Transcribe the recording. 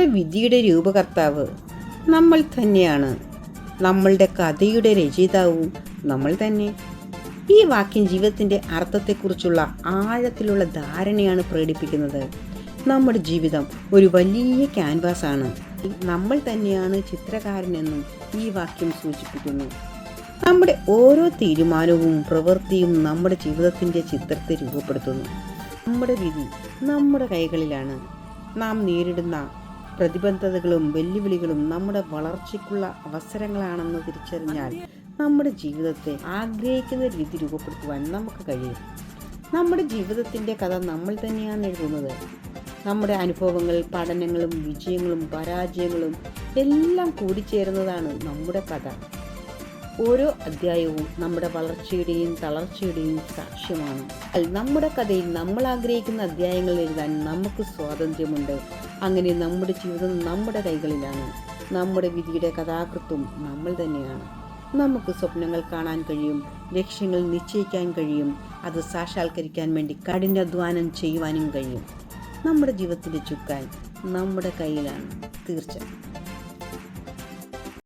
നമ്മുടെ വിധിയുടെ രൂപകർത്താവ് നമ്മൾ തന്നെയാണ്. നമ്മളുടെ കഥയുടെ രചയിതാവും നമ്മൾ തന്നെ. ഈ വാക്യം ജീവിതത്തിന്റെ അർത്ഥത്തെക്കുറിച്ചുള്ള ആഴത്തിലുള്ള ധാരണയാണ് പ്രകടിപ്പിക്കുന്നത്. നമ്മുടെ ജീവിതം ഒരു വലിയ ക്യാൻവാസാണ് നമ്മൾ തന്നെയാണ് ചിത്രകാരനെന്നും ഈ വാക്യം സൂചിപ്പിക്കുന്നു. നമ്മുടെ ഓരോ തീരുമാനവും പ്രവൃത്തിയും നമ്മുടെ ജീവിതത്തിന്റെ ചിത്രത്തെ രൂപപ്പെടുത്തുന്നു. നമ്മുടെ വിധി നമ്മുടെ കൈകളിലാണ്. നാം നേരിടുന്ന പ്രതിബദ്ധതകളും വെല്ലുവിളികളും നമ്മുടെ വളർച്ചയ്ക്കുള്ള അവസരങ്ങളാണെന്ന് തിരിച്ചറിഞ്ഞാൽ നമ്മുടെ ജീവിതത്തെ ആഗ്രഹിക്കുന്ന രീതി രൂപപ്പെടുത്തുവാൻ നമുക്ക് കഴിയും. നമ്മുടെ ജീവിതത്തിന്റെ കഥ നമ്മൾ തന്നെയാണ് എഴുതുന്നത്. നമ്മുടെ അനുഭവങ്ങൾ പഠനങ്ങളും വിജയങ്ങളും പരാജയങ്ങളും എല്ലാം കൂടിച്ചേരുന്നതാണ് നമ്മുടെ കഥ. ഓരോ അധ്യായവും നമ്മുടെ വളർച്ചയുടെയും തളർച്ചയുടെയും സാക്ഷ്യമാണ്. നമ്മുടെ കഥയിൽ നമ്മൾ ആഗ്രഹിക്കുന്ന അധ്യായങ്ങൾ എഴുതാൻ നമുക്ക് സ്വാതന്ത്ര്യമുണ്ട്. അങ്ങനെ നമ്മുടെ ജീവിതം നമ്മുടെ കൈകളിലാണ്. നമ്മുടെ വിധിയുടെ കഥാകൃത്വം നമ്മൾ തന്നെയാണ്. നമുക്ക് സ്വപ്നങ്ങൾ കാണാൻ കഴിയും ലക്ഷ്യങ്ങൾ നിശ്ചയിക്കാൻ കഴിയും അത് സാക്ഷാത്കരിക്കാൻ വേണ്ടി കഠിനാധ്വാനം ചെയ്യുവാനും കഴിയും. നമ്മുടെ ജീവിതത്തിന്റെ ചുക്കാൻ നമ്മുടെ കയ്യിലാണ് തീർച്ച